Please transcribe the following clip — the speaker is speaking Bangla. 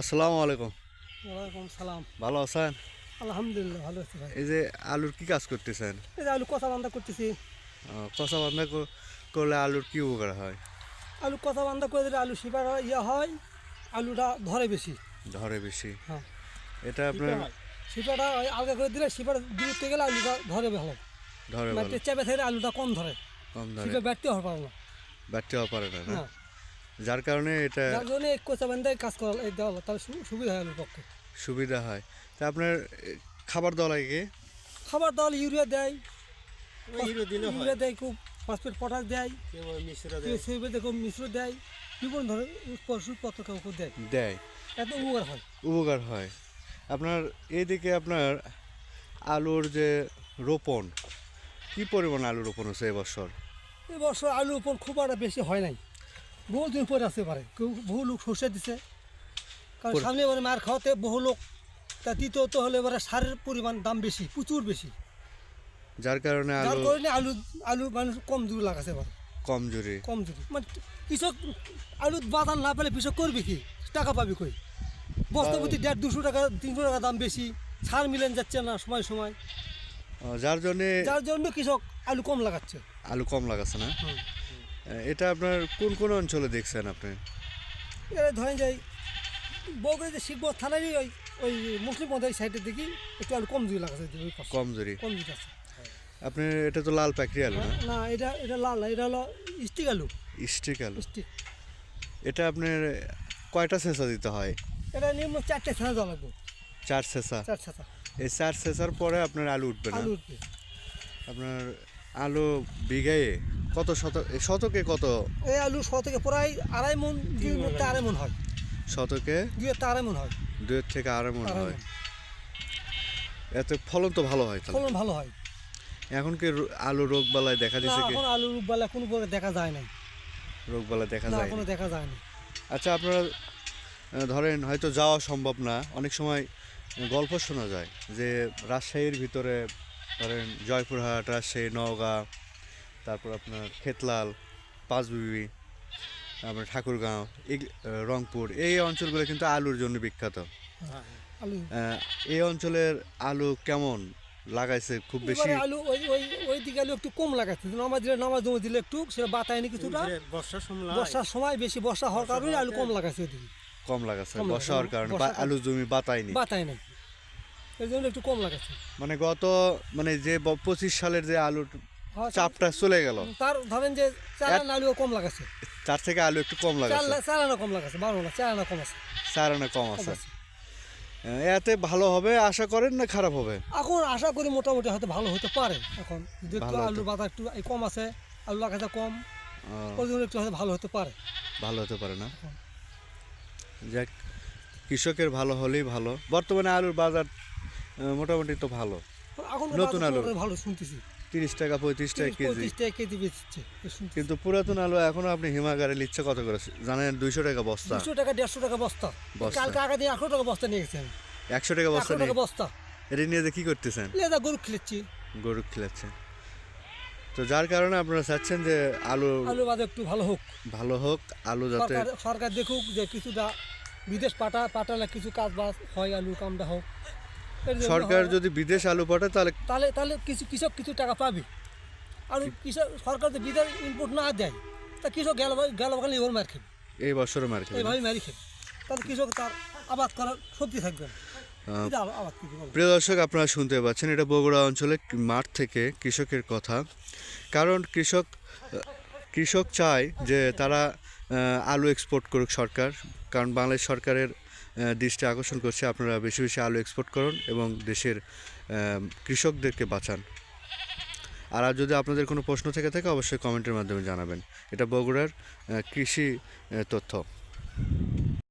আসসালামু আলাইকুম। ওয়ালাইকুম সালাম। ভালো আছেন? আলহামদুলিল্লাহ ভালো আছি ভাই। এই যে আলুর কি কাজ করতেছেন? এই যে আলু কথা বান্ধা করতেছি। কষা বান্ধা করলে আলুর কি উপকার হয়? আলু কথা বান্ধা করে দিলে আলু শিপার ইয়ে হয় আলুটা ধরে বেশি। ধরে বেশি। হ্যাঁ। এটা আপনার শিপাটা আলগা করে দিলে শিপার দূরত্বে গেলে আলুটা ধরে ভালো। ধরে মাটিতে চেপে থাকলে আলুটা কম ধরে। কম ধরে। শিপে ব্যাটতে হওয়ার পারে না। ব্যাটতেও পারে না না? যার কারণে এটা যার জন্য এই কোচা বান্ধায় কাজ করা এই দেওয়া তাহলে সু- সুবিধা হয় পক্ষে। সুবিধা হয়। তা আপনার খাবার দেওয়া লাগে খাবার দল ইউরিয়া দেয়। দিলে ইউরিয়া দেয় খুব ফসফেট পটাশ দেয়। সেগুলো খুব মিশ্র দেয়। বিভিন্ন ধরনের পশুপত্র কেউ কেউ দেয়। দেয়। এত উপকার হয়। উপকার হয়। আপনার এইদিকে আপনার আলুর যে রোপণ কি পরিমাণ আলু রোপণ হচ্ছে এবছর এই বছর আলু রোপণ খুব একটা বেশি হয় নাই। বহু দিন পরে আসতে পারে কেউ বহু লোক সর্ষে দিছে। কারণ সামনে এবারে মার খাওয়াতে বহু লোক তা দ্বিতীয়ত হলে এবারে সারের পরিমাণ দাম বেশি প্রচুর বেশি। যার কারণে যার কারণে আলু আলু মানুষ কম দূর লাগাছে এবার। কম মানে কৃষক আলু বাজার না পেলে কৃষক করবে কি? টাকা পাবি কই? বস্তা প্রতি দেড় দুশো টাকা তিনশো টাকা দাম বেশি সার মিলেন যাচ্ছে না সময় সময়। যার জন্যে যার জন্য কৃষক আলু কম লাগাচ্ছে। আলু কম লাগাচ্ছে না? এটা আপনার কোন কোন অঞ্চলে দেখছেন আপনি? এবারে ধরেন যাই বগুড়া যে শিখব থানারই ওই ওই মুসলিম মধ্যে সাইডের দিকে একটু আলু কম জুড়ি লাগাছে। কমজোরি? কম আছে। আপনি এটা তো লাল পাকড়ি আলু না? না এটা এটা লাল না এটা হলো স্টিক আলু স্টিক আলু স্টিক এটা আপনার কয়টা সেঁচা দিতে হয়? এটা নিম্ন চারটে ছানা দেওয়া লাগবে। চার সেঁচা? চার ছাতা এই চার সেঁচার পরে আপনার আলু উঠবে না? আলু উঠবে। আপনার আলু বিঘায়ে কত শত এ শতকে কত? এই আলু শ থেকে প্রায় আড়াই মন দুই আড়াই মন হয়। শতকে? দুই আড়াই মন হয়। দুয়ের থেকে আড়াই মন হয়। এতে ফলন তো ভালো হয় তাহলে। ফলন ভালো হয়। এখন কি রো- আলু রোগ বালায় দেখা না দিছে কি? এখন আলু বেলা কোনো প্রকার দেখা যায় না রোগ বালা দেখা না যায় এখনও দেখা যায় না আচ্ছা আপনারা ধরেন হয়তো যাওয়া সম্ভব না। অনেক সময় গল্প শোনা যায় যে রাজশাহীর ভিতরে ধরেন জয়পুরহাট রাজশাহী নওগাঁ তারপর আপনার খেতলাল পাঁচবিবি আপনার ঠাকুরগাঁও এই রংপুর এই অঞ্চলগুলো কিন্তু আলুর জন্য বিখ্যাত। এই অঞ্চলের আলু কেমন লাগাইছে? খুব বেশি আলু ওই ওই ওই দিকে আলু একটু কম লাগাচ্ছে নামাজ দিলে নামাজ জমে দিলে একটু সেটা বাতায়নি কিছুটা বর্ষার সময়। বর্ষার সময় বেশি বর্ষা হওয়ার কারণে আলু কম লাগাচ্ছে ওদিকে কম লাগাচ্ছে বর্ষা হওয়ার কারণে আলু জমি বাতায়নি বাতায় নাই। এই জন্য একটু কম লাগাচ্ছে মানে গত মানে যে পঁচিশ সালের যে আলুর হ্যাঁ, চাপটা চলে গেল। তার ধরেন যে চালান আলু কম লাগাচ্ছে তার থেকে আলু একটু কম লাগাচ্ছে চালানা কম লাগাচ্ছে বারো না চালানা কম আছে। চার আনা কম আছে। এতে ভালো হবে আশা করেন না খারাপ হবে? এখন আশা করি মোটামুটি হয়তো ভালো হতে পারে। এখন যদি একটু আলু বাজার একটু কম আছে আলু লাগাতে কম ওই জন্য একটু হয়তো ভালো হতে পারে। ভালো হতে পারে না? হ্যাঁ। যাক কৃষকের ভালো হলেই ভালো। বর্তমানে আলুর বাজার মোটামুটি তো ভালো। এখন নতুন আলু। ভালো শুনতেছি। তিরিশ টাকা পঁয়ত্রিশ টাকা কেজি। টাকা কেজি বেচছে। কিন্তু পুরাতন আলু এখনও আপনি হিমাগারে কত করে? জানেন দুইশো টাকা বস্তা। দুশো টাকা দেড়শো টাকা বস্তা। বস্তা। কালকে আগে দিয়ে টাকা বস্তা নিয়ে গেছে আমি। একশো টাকা বস্তা একশো নেই টাকা বস্তা। এটা নিয়ে যে কি করতেছেন? লেদা গরু খেলেছি। গরু তো যার কারণে আপনারা চাচ্ছেন যে আলু আলু একটু ভালো হোক। ভালো হোক আলু যাতে সরকার সরকার দেখুক যে কিছুটা বিদেশ পাঠা পাঠালে কিছু কাজ বাজ হয় আলুর কামটা হোক। সরকার যদি বিদেশ আলু পাঠায় তাহলে তাহলে তাহলে কিছু কৃষক কিছু টাকা পাবে। আর কৃষক সরকার যদি বিদেশ ইনপুট না দেয় তা কৃষক গেল গেল বাগানে এবার মার খেবে। এই বছরও মার খাবে? এইভাবে মারি খেবে। তাহলে কৃষক তার আবাদ করার সত্যি থাকবে না? প্রিয় দর্শক আপনারা শুনতে পাচ্ছেন এটা বগুড়া অঞ্চলে মাঠ থেকে কৃষকের কথা। কারণ কৃষক কৃষক চায় যে তারা আলু এক্সপোর্ট করুক সরকার। কারণ বাংলাদেশ সরকারের দৃষ্টি আকর্ষণ করছে, আপনারা বেশি বেশি আলু এক্সপোর্ট করুন এবং দেশের কৃষকদেরকে বাঁচান। আর যদি আপনাদের কোনো প্রশ্ন থেকে থাকে, অবশ্যই কমেন্টের মাধ্যমে জানাবেন। এটা বগুড়ার কৃষি তথ্য।